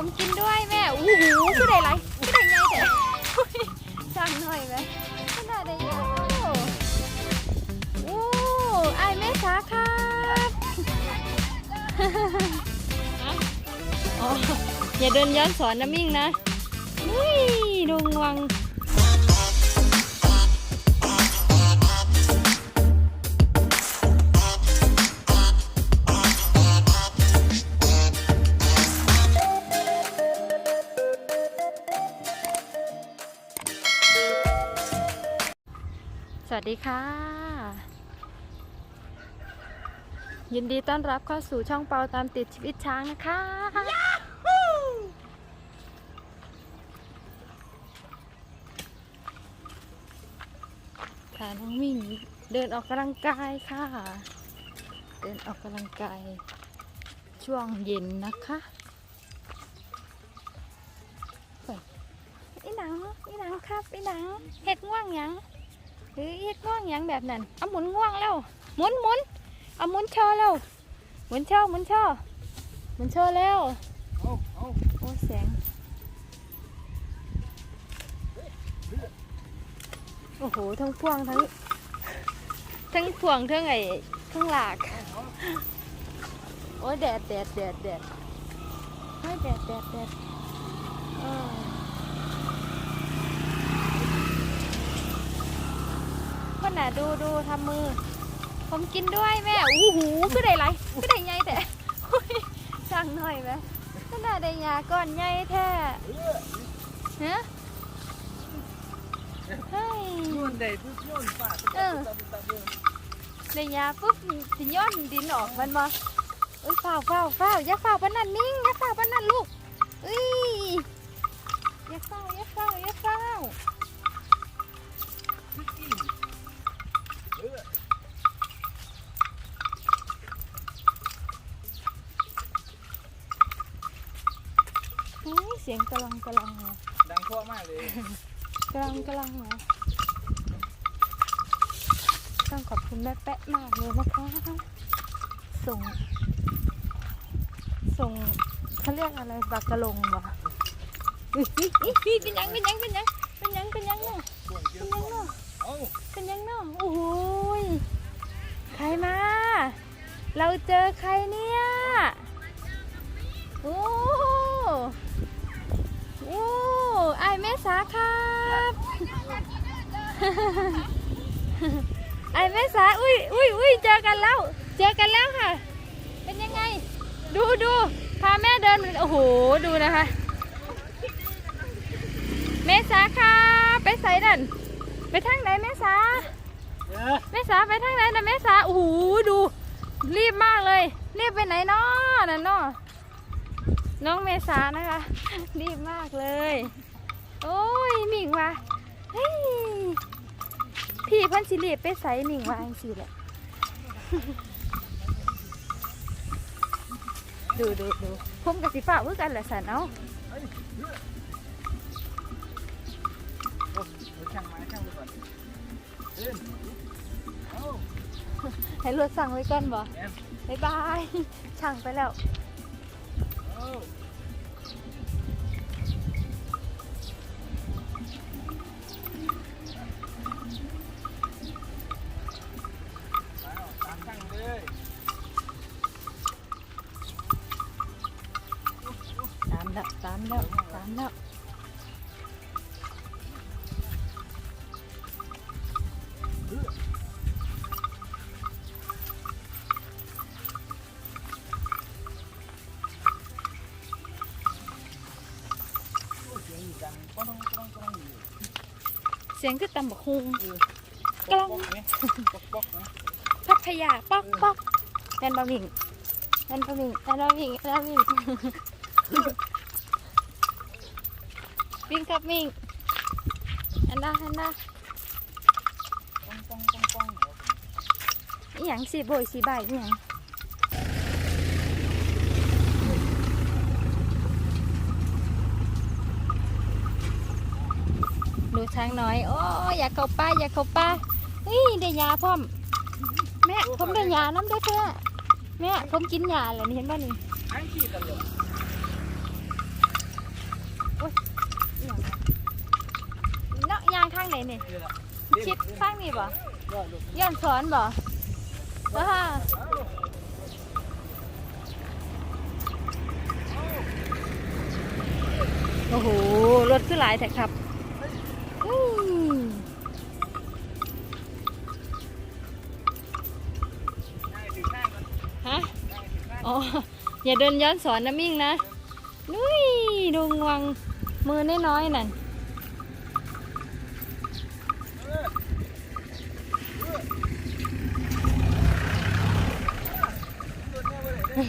ผมกินด้วยแม่อู้หูคือได้ไรคือได้ไงแต่อุ๊ยสั่งหน่อยไหมขนาดได้ยังโอ้ไอายแม่สาครับอ๋ออย่าเดินย้อนสอนนะมิ่งนะอุ้ยดงวัง สวัสดีค่ะ ยินดีต้อนรับเข้าสู่ช่องเปาตามติดชีวิตช้างนะคะค่ะน้องมิ่งเดินออกกำลังกายค่ะ เดินออกกำลังกาย ช่วงเย็นนะคะไปอีหนังไอีหนังครับไอีหนังเห็ดง่วงยัง เฮ็ดง่วงยังแบบนั้น เอาหมุนง่วงแล้ว หมุนหมุนเอาหมุนโชว์แล้ว หมุนโชว์หมุนโชว์หมุนโชว์แล้วเอาเอาโอ้แสง โอ้โห ทั้งพวงทั้ง ทั้งพวงทั้งไอ้ทั้งหลาก โอ้แดดแดดแดดแดดโอ้แดดแดดแดดเออ คนน่ะดูดูทำมือ ผมกินด้วยแม่อู้หูคือได้ไรคือได้ไงแต่สั่งหน่อยไหมขนาดได้ยาก่อนใหญ่แท้ฮะเฮ้ยโยนได้ปุ๊บโยนฟาดเออได้ยาปุ๊บสิย้อนดินออกมันมาเอ้ยฝ้าวฝ้าวฝ้าวอย่าฝ้าวปนันนิ่งอย่าฝ้าวปนันลูกเอ้ยอย่าฝ้าวอย่าฝ้าวอย่าฝ้าว เออ เฮ้ยเสียงกระลังกระลังเหรอดังเพราะมากเลยกระลังกระลังเหรอต้องขอบคุณแม่แป๊ะมากเลยนะคะ ส่ง ส่งเขาเรียกอะไรบากกะลงเหรออุ๊ยอุ๊ยอุ๊ยอุ๊ยเป็นยังเป็นยังเป็นยังเป็นยังเป็นยังเนาะส่วนเกี่เป็ยวนยังเนาะเอาเป็นยังเนาะโอ้โหยใครมา เราเจอใครเนี่ย โอ้ โอ้ไอายแม่สาครับไอายแม่สาอุ้ยอุ้ยอุ้ยเจอกันแล้ว เจอกันแล้วค่ะ เป็นยังไง ดูดูพาแม่เดินโอ้โหดูนะคะแม่สาค่ะไปใส่ดันไปทางไหนแม่สาเออแม่สาไปทางไหนนะแม่สาโอ้โหดู รีบมากเลยรีบไปไหนเนาะนั่นเนาะ น้องเมษานะคะ รีบมากเลย โอ้ยหมิงว่ะเฮ้ยพี่เพันสิรีบไปใส่หมิงว่าจังสิแหละดูดูดูผมกับสิฟ้าเพื่อกันแหละสันเอาเฮ้ยเออโอ้เอาช่างมาช่างไปก่อนเดินเอาให้รถสั่งไว้ก่อนบ่แอบ๊ายบาย ช่างไปแล้ว เสียงคือตำบักฮุงเออกล้องไหมป๊อกป๊อกนะพัทยาป๊อกป๊อกแมนบะหมิ่งแมนบะหมิ่งแมนบะหมิ่งแมนบะหมิ่งวิ่งครับวิ่งอันดาอันดาป้องป้องป้องป้องอหย่างสีโบยสีใบอหย่าง ช้างน้อย โอ้อยากเข้าป้าอยากเข้าป้านี่ได้ยาพ่อม แม่ผมได้ยาน้ำด้วยเพื่อแม่ผมกินยาเหรอนี่เห็นบ้านี่นาะยางข้างไหนเนี่ยชิดข้างนี้บ่ย้อนสอนบ่ว้าโอ้โห รถขึ้นหลายแต่ครับ ฮะได้ถึงข้างอ๋อ อย่าเดินย้อนสอนนะมิ่งนะ นุ้ยดูงวงมือน้อยๆนั่นเออเออตัวแม่บ่ได้เด้อ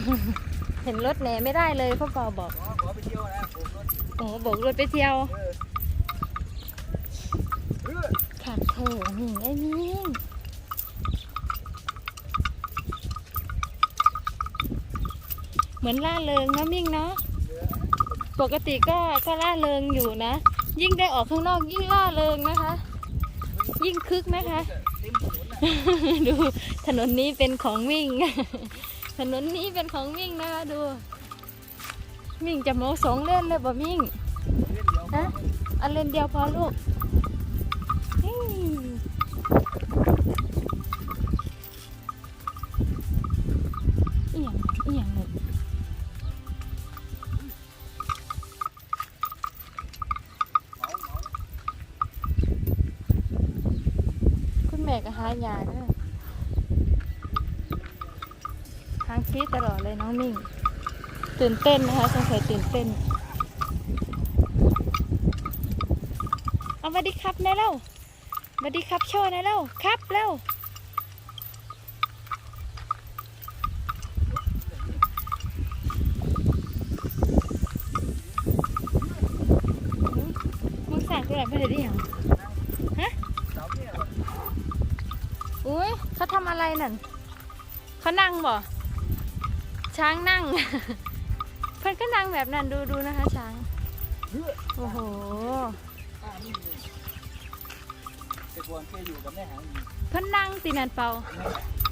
เห็นรถแหน่ไม่ได้เลยพ่อปอบอกขอขอไปเที่ยวนะผมรถโอ้โหโบกรถไปเที่ยว เออเออ ขาดเธอมิ่งไอ้มิงเหมือนล่าเริงนะมิ่งเนาะปกติก็ก็ล่าเริงอยู่นะ ยิ่งได้ออกข้างนอกยิ่งล่าเริงนะคะ ยิ่งคึกนะคะเต็มถนนน่ะดูถนนนี้เป็นของมิ่ง ถนนนี้เป็นของมิ่งนะคะดู มิ่งจะโมสองเล่นเลยบ่มิ่งนเดียวฮะอันเล่นเดียวพอลูก ม่ก็หายาเด้อหางฟีดตลอดเลยน้องมิ่ง ตื่นเต้นนะคะสงสัยตื่นเต้น เอาสวัสดีครับนายเล่าสวัสดีครับโชว์นายเล่าครับเร็วอุ๊ยมึงสั่งกูหลับไปเลยดิหยัง สาวเนี่ย อุ้ยเขาทำ อะไรนั่นเขานั่งบ่ช้างนั่ง เพื่อนก็นั่งแบบนั้นดูดูนะคะ ช้าง โอ้โหเพื่อนนั่งตีนันเปา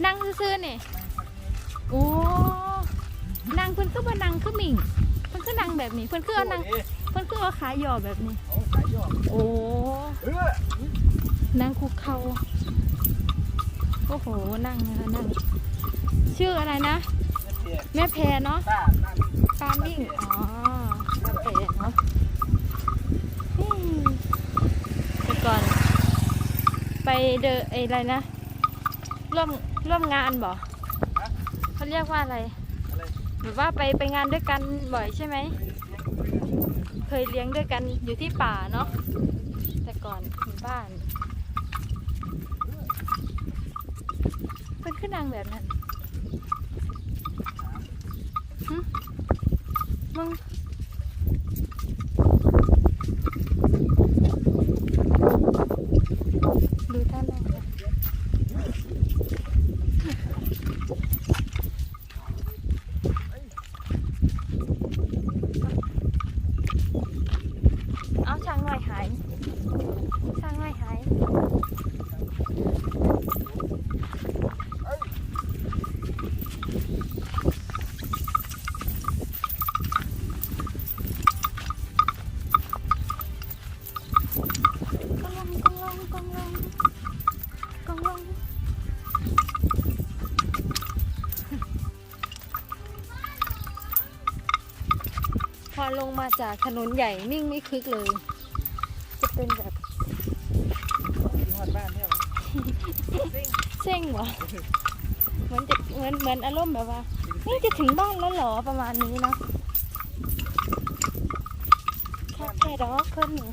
นั่งซื่อๆนี่นั่งพักเองโอ้นั่งเพื่อนก็มานั่งคือหมิงเพื่อนก็นั่งแบบนี้ เพื่อนก็เอานั่งเพื่อนก็เอาขาหย่อแบบนี้โอ้นั่งคุกเข่า โอ้โห นั่งนะคะนั่ง ชื่ออะไรนะ แม่แพรเนาะปาป้ามิ่ง อ๋อแม่แพรเนาะอืมแต่ก่อน ไปเดอไออะไรนะ ร่วมร่วมงานบ่เขาเรียกว่าอะไรอะไรหรือว่าไปไปงานด้วยกันบ่อยใช่ไหม เคยเลี้ยงด้วยกันอยู่ที่ป่าเนาะ แต่ก่อนบ้าน เพิ่น ขึ้นดังแบบนั้นมึงดูท่านั่งนะเอาช่างหน่อยหายช่างหน่อยหาย กองลงกองลงกองลงกองลงพอ ลงมาจากถนนใหญ่นิ่งไม่คึกเลย จะเป็นแบบที่ฮอดบ้านเนี่ยซิ่งเซ็งวะเหมือนจะเหมือนเหมือนอารมณ์แบบว่า นี่จะถึงบ้านแล้วเหรอประมาณนี้เนาะแค่แค่ดอกขึ้นหนู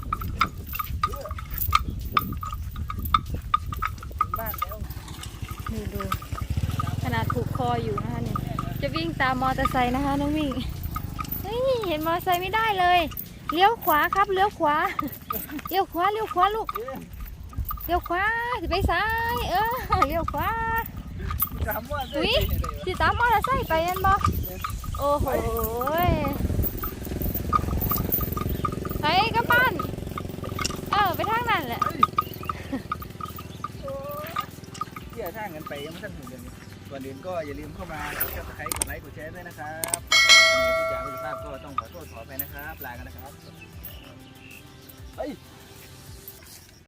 ถึงบ้านแล้วดูดูขนาดผูกคออยู่นะคะเนี่ยจะวิ่งตามมอเตอร์ไซค์นะคะน้องวิ่ง เฮ้ยเห็นมอเตอร์ไซค์ไม่ได้เลย เลี้ยวขวาครับเลี้ยวขวา เลี้ยวขวาเลี้ยวขวาลูก เลี้ยวขวาสิไปซ้ายเออเลี้ยวขวาอุ้ยสิตามมอเตอร์ไซค์ไปยันบ่โอ้โหไปกลับบ้นเออไปทางนั้นแหละเที่ยวทางกันไปยังไม่ทันถึงกันก่อนอื่นก็อย่าลืมเข้ามากดซับสไครต์กดไลค์กดแชร์ด้วยนะครับ วันนี้ผู้จ่าผู้สุภาพก็ต้องขอโทษขอไปนะครับ ลากันนะครับ